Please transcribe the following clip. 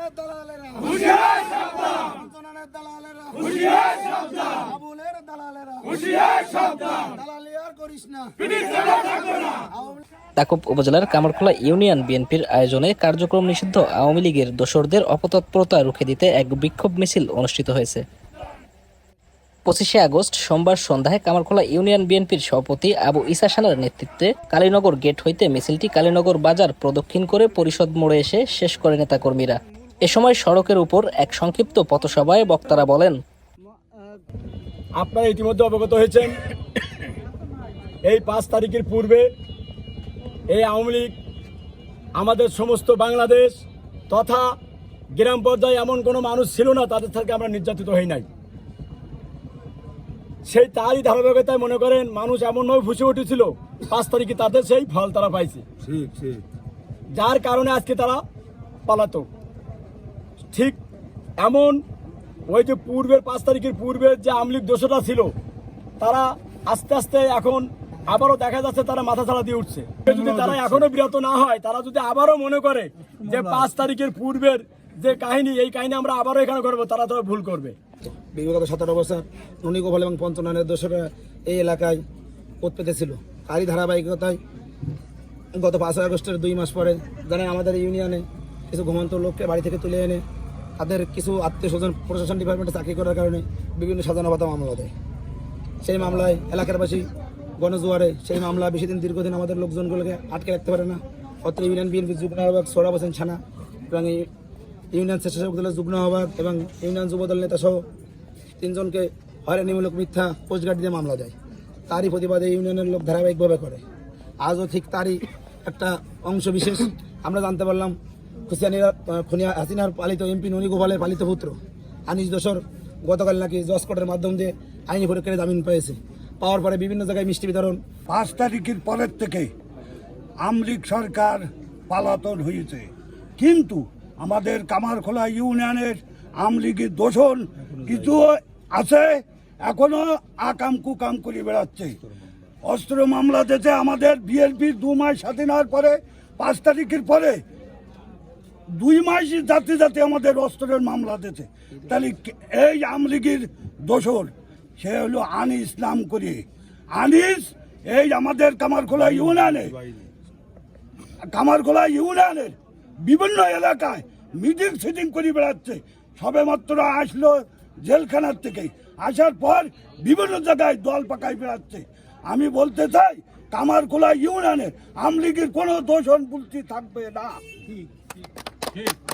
পঞ্চনানের দালালেরা। পঞ্চনানের দালালেরা। আবুলের দালালেরা। দালালি আর করিস না। আওয়ামী উপজেলার কামারখোলা ইউনিয়ন বিএনপির আয়োজনে কার্যক্রম নিষিদ্ধ আওয়ামী লীগের দোসরদের অপতৎপরতা রুখে দিতে এক বিক্ষোভ মিছিল অনুষ্ঠিত হয়েছে। পঁচিশে আগস্ট সোমবার সন্ধ্যায় কামারখোলা ইউনিয়ন বিএনপির সভাপতি আবু ইসা সানার নেতৃত্বে কালীনগর গেট হইতে মিছিলটি কালীনগর বাজার প্রদক্ষিণ করে পরিষদ মোড়ে এসে শেষ করে নেতাকর্মীরা। এ সময় সড়কের উপর এক সংক্ষিপ্ত পথসভায় বক্তারা বলেন আপনারা ইতিমধ্যে অবগত হয়েছেন এই পাঁচ তারিখের পূর্বে এই আওয়ামী লীগ আমাদের সমস্ত বাংলাদেশ তথা গ্রাম পর্যায়ে এমন কোনো মানুষ ছিল না তাদের থেকে আমরা নির্যাতিত হই নাই। সেই তারই ধারাবাহিকতায় মনে করেন মানুষ এমনভাবে ফুসে উঠেছিল পাঁচ তারিখে তাদের সেই ফল তারা পাইছে। যার কারণে আজকে তারা পালাতো ঠিক এমন ওই যে পূর্বের পাঁচ তারিখের পূর্বের যে আমলিক দোষটা ছিল তারা আস্তে আস্তে এখন আবারও দেখা যাচ্ছে তারা মাথা ছাড়া দিয়ে উঠছে। যদি তারা এখনও বিরত না হয় তারা যদি আবারও মনে করে যে পাঁচ তারিখের পূর্বের যে কাহিনী এই কাহিনী আমরা আবারও এখানে করব তারা তো ভুল করবে। বিগত সতেরো বছর ননীগোপাল এবং পঞ্চনয়নের দোষরা এই এলাকায় উৎপেতে ছিল তারই ধারাবাহিকতায় গত পাঁচই আগস্টের দুই মাস পরে জানেন আমাদের ইউনিয়নে কিছু ঘুমন্ত লোককে বাড়ি থেকে তুলে এনে তাদের কিছু আত্মীয় স্বজন প্রশাসন ডিপার্টমেন্টে চাকরি করার কারণে বিভিন্ন সাজানো মামলা দেয়। সেই মামলায় এলাকারবাসী গণজোয়ারে সেই মামলা বেশি দিন, দীর্ঘদিন আমাদের লোকজনগুলোকে আটকে রাখতে পারে না। অত্র ইউনিয়ন বিএনপি যুগ্ম আহ্বায়ক সোহরাব হোসেন ছানা এবং ইউনিয়ন স্বেচ্ছাসেবক দলের যুগ্ম আহ্বায়ক এবং ইউনিয়ন যুবদল নেতা সহ তিনজনকে হয়রানিমূলক মিথ্যা পোস্টগার্ড দিয়ে মামলা দেয়। তারই প্রতিবাদে ইউনিয়নের লোক ধারাবাহিকভাবে করে। আজও ঠিক তারই একটা অংশ বিশেষ। আমরা জানতে পারলাম খুশিয়ানিরা খুনিয়া হাসিনার পালিত এমপি ননী গোপালের পালিত পুত্র আনিস দোসর গতকাল নাকি জজ কোর্টের মাধ্যম দিয়ে আইনি পরীক্ষায় জামিন পেয়েছে। পাওয়ার পরে বিভিন্ন জায়গায় মিষ্টি বিতরণ। পাঁচ তারিখের পরের থেকে আমলিক সরকার পালাতন হয়েছে। কিন্তু আমাদের কামারখোলা ইউনিয়নের আমলিগের দোষণ কিছু আছে, এখনও আকাম কুকাম করে বেড়াচ্ছে। অস্ত্র মামলা দিয়েছে আমাদের বিএনপির দু মাস স্বাধীন হওয়ার পরে, পাঁচ তারিখের পরে দুই মাস যাতে যাতে আমাদের অস্ত্রের মামলা দিতে তাহলে এই আমলিগের দোষর, সে হলো আনিস নাম করে আনিস, এই আমাদের কামারখোলা ইউনিয়নে কামারখোলা ইউনিয়নের বিভিন্ন এলাকায় মিটিং সিটিং করে বেড়াচ্ছে। সবে মাত্র আসলো জেলখানার থেকে। আসার পর বিভিন্ন জায়গায় দল পাকায় বেড়াচ্ছে। আমি বলতে চাই, কামারখোলা ইউনিয়নে আমলিগের কোনো দোষণ বুলতি থাকবে না। Keep.